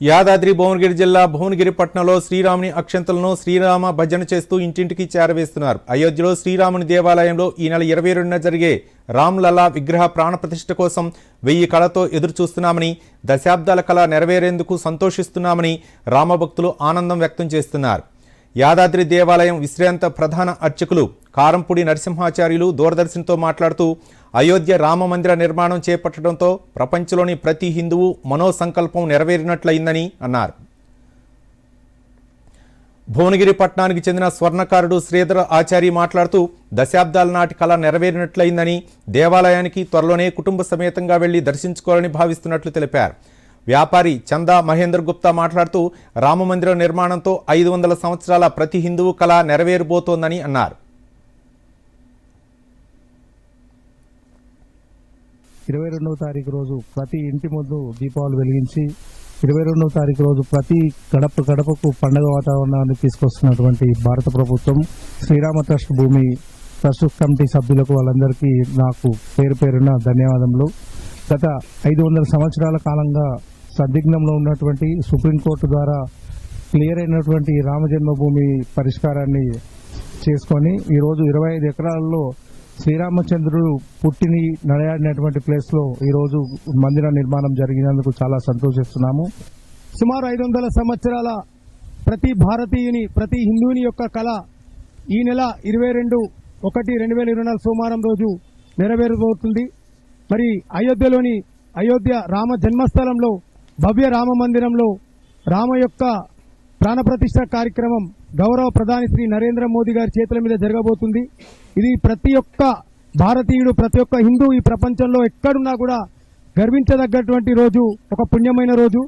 యాదాద్రి భువనగిరి జిల్లా భువనగిరి పట్టణంలో శ్రీరాముని అక్షంతలను శ్రీరామ భజన చేస్తూ ఇంటింటికి చేరవేస్తున్నారు. అయోధ్యలో శ్రీరాముని దేవాలయంలో ఈ నెల ఇరవై రెండున జరిగే రామ్ లలా విగ్రహ ప్రాణప్రతిష్ఠ కోసం వెయ్యి కళతో ఎదురుచూస్తున్నామని దశాబ్దాల కళ నెరవేరేందుకు సంతోషిస్తున్నామని రామభక్తులు ఆనందం వ్యక్తం చేస్తున్నారు. యాదాద్రి దేవాలయం విశ్రాంత ప్రధాన అర్చకులు కారంపూడి నరసింహాచార్యులు దూరదర్శన్తో మాట్లాడుతూ అయోధ్య రామ మందిర నిర్మాణం చేపట్టడంతో ప్రపంచంలోని ప్రతి హిందువు మనోసంకల్పం నెరవేరినట్లయిందని అన్నారు. భువనగిరి పట్టణానికి చెందిన స్వర్ణకారుడు శ్రీధర ఆచారి మాట్లాడుతూ దశాబ్దాల నాటి కళ నెరవేరినట్లయిందని దేవాలయానికి త్వరలోనే కుటుంబ సమేతంగా వెళ్ళి దర్శించుకోవాలని భావిస్తున్నట్లు తెలిపారు. వ్యాపారి చందా మహేందర్ గుప్తా మాట్లాడుతూ రామమందిర నిర్మాణంతో ఐదు వందల సంవత్సరాల ప్రతి హిందువు కళ నెరవేరబోతోందని అన్నారు. ఇరవై రెండవ తారీఖు రోజు ప్రతి ఇంటి ముందు దీపావళి వెలిగించి ఇరవై రెండవ తారీఖు రోజు ప్రతి గడప గడపకు పండగ వాతావరణాన్ని తీసుకొస్తున్నటువంటి భారత ప్రభుత్వం Srirama trust Bhoomi trust committee సభ్యులకు వాళ్ళందరికీ నాకు పేరు పేరున ధన్యవాదములు. గత ఐదు వందల సంవత్సరాల కాలంగా సందిగ్ధంలో ఉన్నటువంటి సుప్రీంకోర్టు ద్వారా క్లియర్ అయినటువంటి రామ జన్మభూమి పరిష్కారాన్ని చేసుకొని ఈరోజు ఇరవై ఐదు ఎకరాల్లో శ్రీరామచంద్రుడు పుట్టిని నడయాడినటువంటి ప్లేస్లో ఈరోజు మందిర నిర్మాణం జరిగినందుకు చాలా సంతోషిస్తున్నాము. సుమారు ఐదు వందల సంవత్సరాల ప్రతి భారతీయుని ప్రతి హిందువుని యొక్క కళ ఈ నెల ఇరవై రెండు ఒకటి రెండు వేల ఇరవై నాలుగు సోమవారం రోజు నెరవేరబోతుంది. మరి అయోధ్యలోని అయోధ్య రామ జన్మస్థలంలో భవ్య రామ మందిరంలో రామ యొక్క ప్రాణప్రతిష్ఠ కార్యక్రమం గౌరవ ప్రధాని శ్రీ నరేంద్ర మోదీ గారి చేతుల మీద జరగబోతుంది. ఇది ప్రతి ఒక్క భారతీయుడు ప్రతి ఒక్క హిందూ ఈ ప్రపంచంలో ఎక్కడున్నా కూడా గర్వించదగ్గటువంటి రోజు ఒక పుణ్యమైన రోజు.